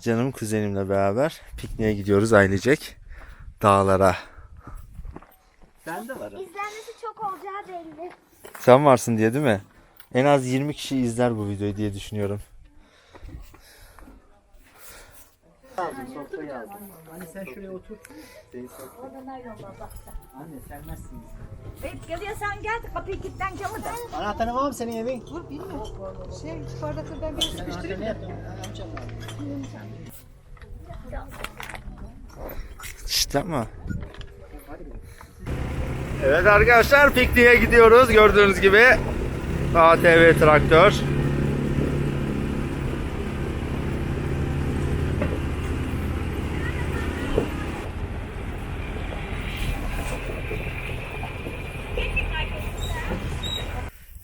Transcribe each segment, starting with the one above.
Canım kuzenimle beraber pikniğe gidiyoruz ailecek. Dağlara. Ben de varım. İzlenmesi çok olacağı belli. Sen varsın diye değil mi? En az 20 kişi izler bu videoyu diye düşünüyorum. Sofrayı aldım. Anne sen şuraya otur. Anne sermezsin bizi. Evet geliyorsan gel kapıyı kilitlen camı da. Anahtarı var mı senin evin? Şey bardakta ben bir Sen anahtarı ne yaptın? Amcam var. İşte ama. Evet arkadaşlar pikniğe gidiyoruz gördüğünüz gibi. ATV traktör.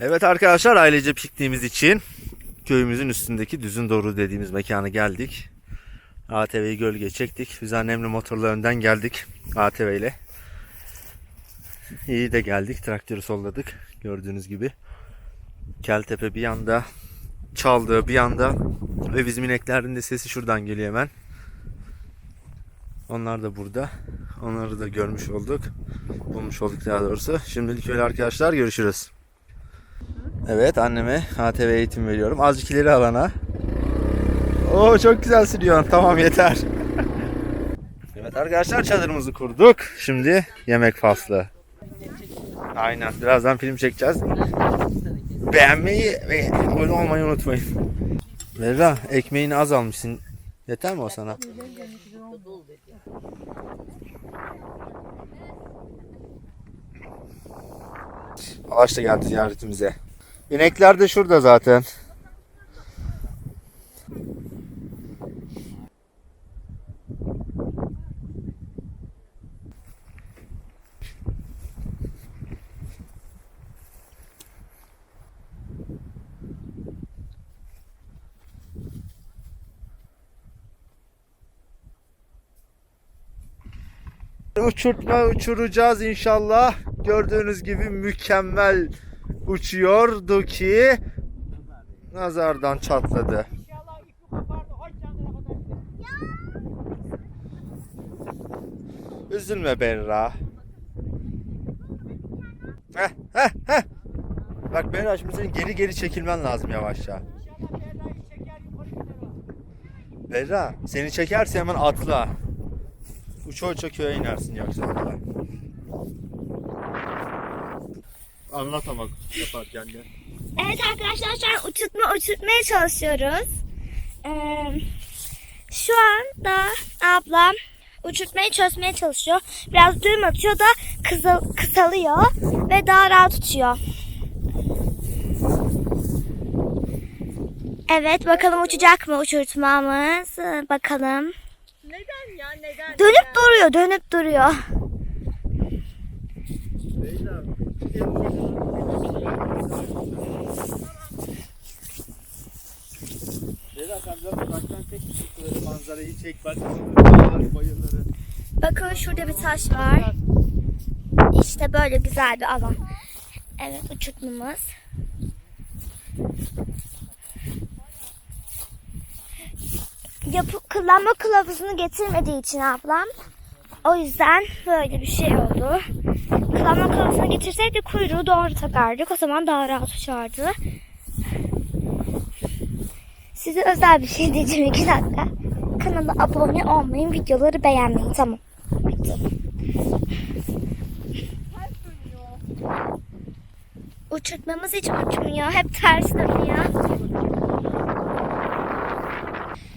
Evet arkadaşlar ailece pikniğimiz için köyümüzün üstündeki Düzün Doğru dediğimiz mekana geldik. ATV'yi gölgeye çektik. Biz annemle motorla önden geldik ATV ile. İyi de geldik. Traktörü solladık. Gördüğünüz gibi. Keltepe bir yanda. Çaldığı bir yanda. Ve bizim ineklerin de sesi şuradan geliyor hemen. Onlar da burada. Onları da görmüş olduk. Bulmuş olduk daha doğrusu. Şimdilik öyle arkadaşlar. Görüşürüz. Evet anneme ATV eğitim veriyorum. Azıcık ileri alana. Oo çok güzel sürüyorsun. Tamam yeter. evet arkadaşlar çadırımızı kurduk. Şimdi yemek faslı. Aynen. Birazdan film çekeceğiz. Beğenmeyi ve abone olmayı unutmayın. Vera ekmeğini az almışsın. Yeter mi o sana? Ağaç da geldi ziyaretimize. İnekler de şurada zaten. Uçurtma uçuracağız inşallah. Gördüğünüz gibi mükemmel uçuyordu ki nazardan çatladı. Üzülme Berra. Heh, heh, heh. Bak Berra şimdi senin geri geri çekilmen lazım yavaşça. Berra seni çekerse hemen atla. Uça uça köye inersin yoksa atla. Anlat ama yaparken de. Evet arkadaşlar şu an uçurtma uçurtmaya çalışıyoruz. Ee, şu anda ablam uçurtmayı çözmeye çalışıyor. Biraz düğüm atıyor da kızal, kısalıyor ve daha rahat uçuyor. Evet bakalım uçacak mı uçurtmamız? Bakalım. Neden ya neden? Dönüp duruyor, dönüp duruyor. Manzarayı çek bak. Bakın şurada bir taş var. İşte böyle güzel bir alan. Evet uçurtmamız. Yapı, kullanma kılavuzunu getirmediği için ablam. O yüzden böyle bir şey oldu. Kullanma kılavuzunu getirseydi kuyruğu doğru takardık. O zaman daha rahat uçardı. Size özel bir şey diyeceğim iki dakika. Kanala abone olmayı, videoları beğenmeyi. Tamam. Bitti. Uçurtmamız hiç uçmuyor. Hep ters dönüyor.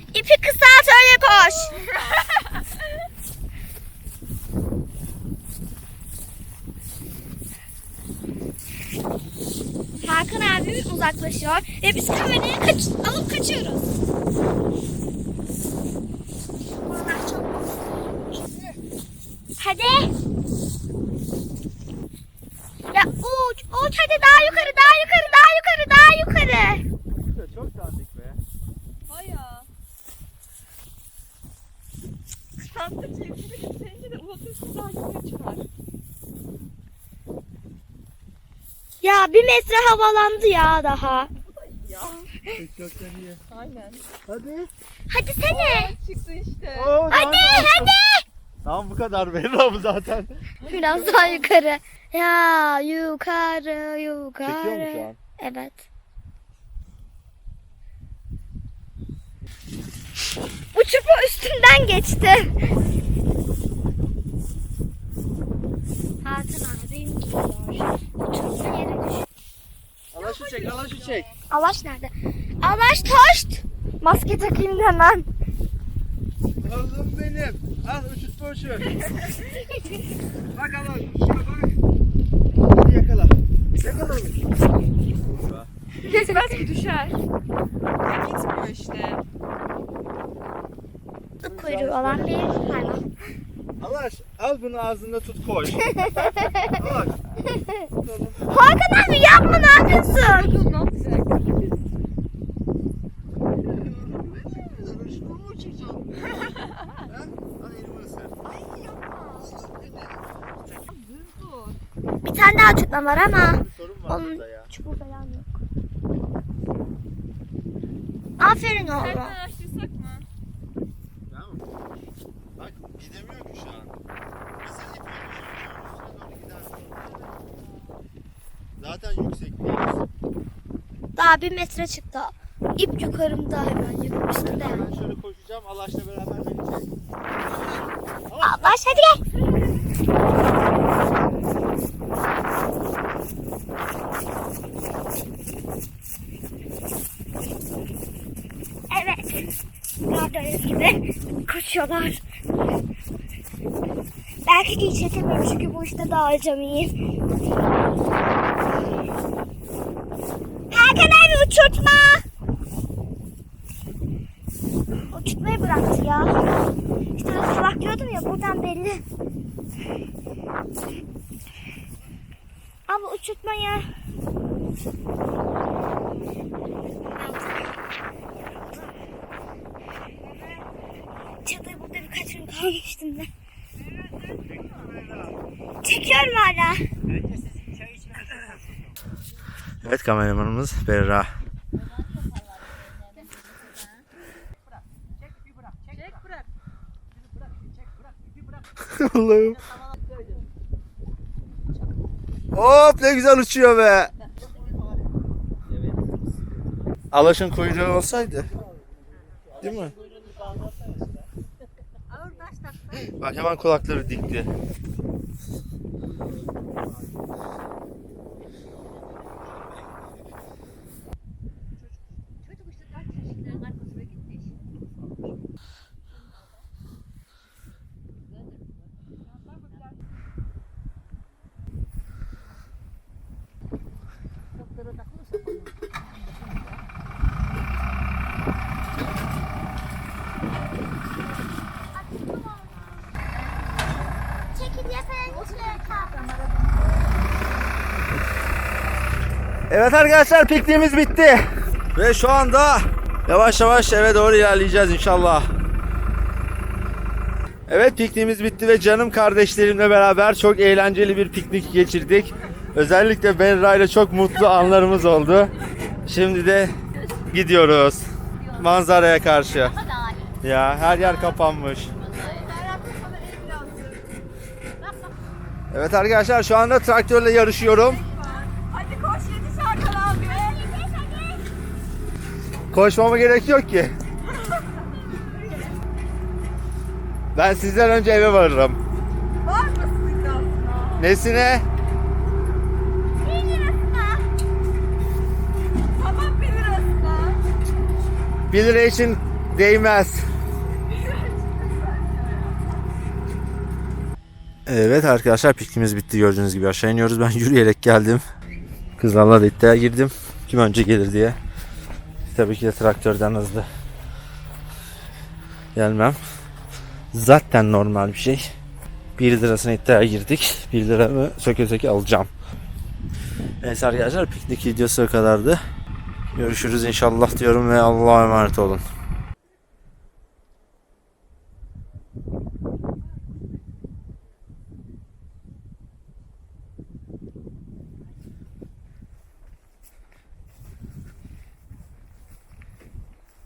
İpi kısalt öyle koş. Hakan abimiz uzaklaşıyor ve biz kamerayı kaç alıp kaçıyoruz. Buradan çok Hadi. Ya uç, uç hadi daha yukarı, daha yukarı, daha yukarı. Çok dandik be. Baya. Tatlı çekimi seninki de unutursun daha yukarı çıkar. Ya bir metre havalandı ya daha. Ya. Aynen. Hadi. Hadi sene. Çıktı işte. hadi hadi. Tamam bu kadar Berra bu zaten. Biraz daha yukarı. Ya yukarı yukarı. Çekiyor mu şu an? Evet. Uçurma üstünden geçti. Alaş nerede? Alaş taşt. Maske takayım da hemen. Oğlum benim. Al uçurtma uçur. bak alaş, uçuyor bak. Hadi yakala. Yakala onu. Gitmez ki düşer. Gitmiyor işte. Kuyruğu olan bir hayvan. Alaş al bunu ağzında tut koy. Alaş. Hakan abi yapma ne yapıyorsun? Bir tane daha uçurtma var ama Sorun var onun burada ya. çubuğu falan yok. Aferin oğlum. araştırsak mı? Tamam. Bak gidemiyor ki şu an. Mesela ip yürüyüşe doğru gidersin. Zaten yüksekteyiz. Daha bir metre çıktı. İp yukarımda hemen üstünde. Ben şöyle koşacağım. Alaş'la beraber beni çek. Baş hadi gel. Evet. Gördüğünüz gibi koşuyorlar. Belki iyi çekemiyorum çünkü bu işte daha acemiyim. Abi uçurtma. Uçurtmayı bıraktı ya. İşte salaklıyordum ya buradan belli. Ama uçurtmayı. Çadır burada birkaç gün kalmıştım ben. Çekiyorum hala. Evet kameramanımız Berra. Allah'ım. Hop ne güzel uçuyor be. Alaşın kuyruğu olsaydı. Değil mi? Bak hemen kulakları dikti. Evet arkadaşlar pikniğimiz bitti. Ve şu anda yavaş yavaş eve doğru ilerleyeceğiz inşallah. Evet pikniğimiz bitti ve canım kardeşlerimle beraber çok eğlenceli bir piknik geçirdik. Özellikle Berra ile çok mutlu anlarımız oldu. Şimdi de gidiyoruz manzaraya karşı. Ya her yer kapanmış. Evet arkadaşlar şu anda traktörle yarışıyorum. Hadi koş yetiş Hakan abi. Koşmama gerek yok ki. Ben sizden önce eve varırım. Var mısın iddiasına? Nesine? Tamam 1 lirasına. 1 lira için değmez. Evet arkadaşlar pikniğimiz bitti gördüğünüz gibi aşağı iniyoruz. Ben yürüyerek geldim. Kızlarla da iddiaya girdim. Kim önce gelir diye. Tabii ki de traktörden hızlı gelmem. Zaten normal bir şey. 1 lirasına iddiaya girdik. 1 liramı söke söke alacağım. Evet arkadaşlar piknik videosu o kadardı. Görüşürüz inşallah diyorum ve Allah'a emanet olun.